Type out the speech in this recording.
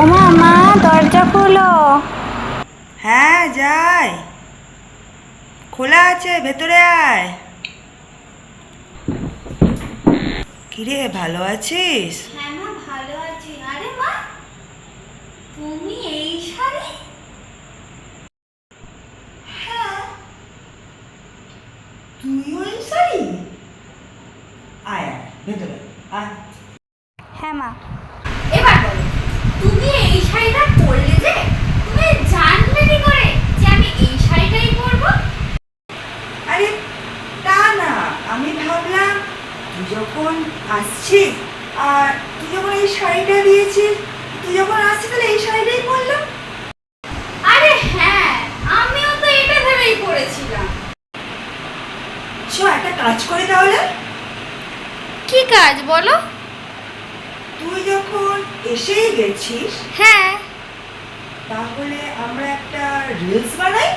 ওমা মা দরজা খোলো। হ্যাঁ যাই। খোলা আছে ভেতরে আয়। কিরে ভালো আছিস? হ্যাঁ মা ভালো আছি। আরে মা তুমি এই শাড়ি হ্যাঁ। তুই ওই শাড়ি আয় আয়, ভেতরে আয়। হ্যাঁ মা। এবার বলো। তুমি এই শাড়িটা পরলে যে? তুমি জানলে কি করে যে আমি এই শাড়িটাই পরবো? আরে তা না। আমি ভাবলাম তুই যখন আসছিস আর তুই যখন এই শাড়িটা দিয়েছিস তুই যখন আসছিস তাহলে এই শাড়িটাই পরলাম? আরে হ্যাঁ আমিও তো এটা ভেবেই পরেছিলাম চ একটা কাজ করে তাহলে। কি কাজ বলো? তুই যখন এসেই গেছিস হ্যাঁ। তাহলে আমরা একটা রিলস বানাই?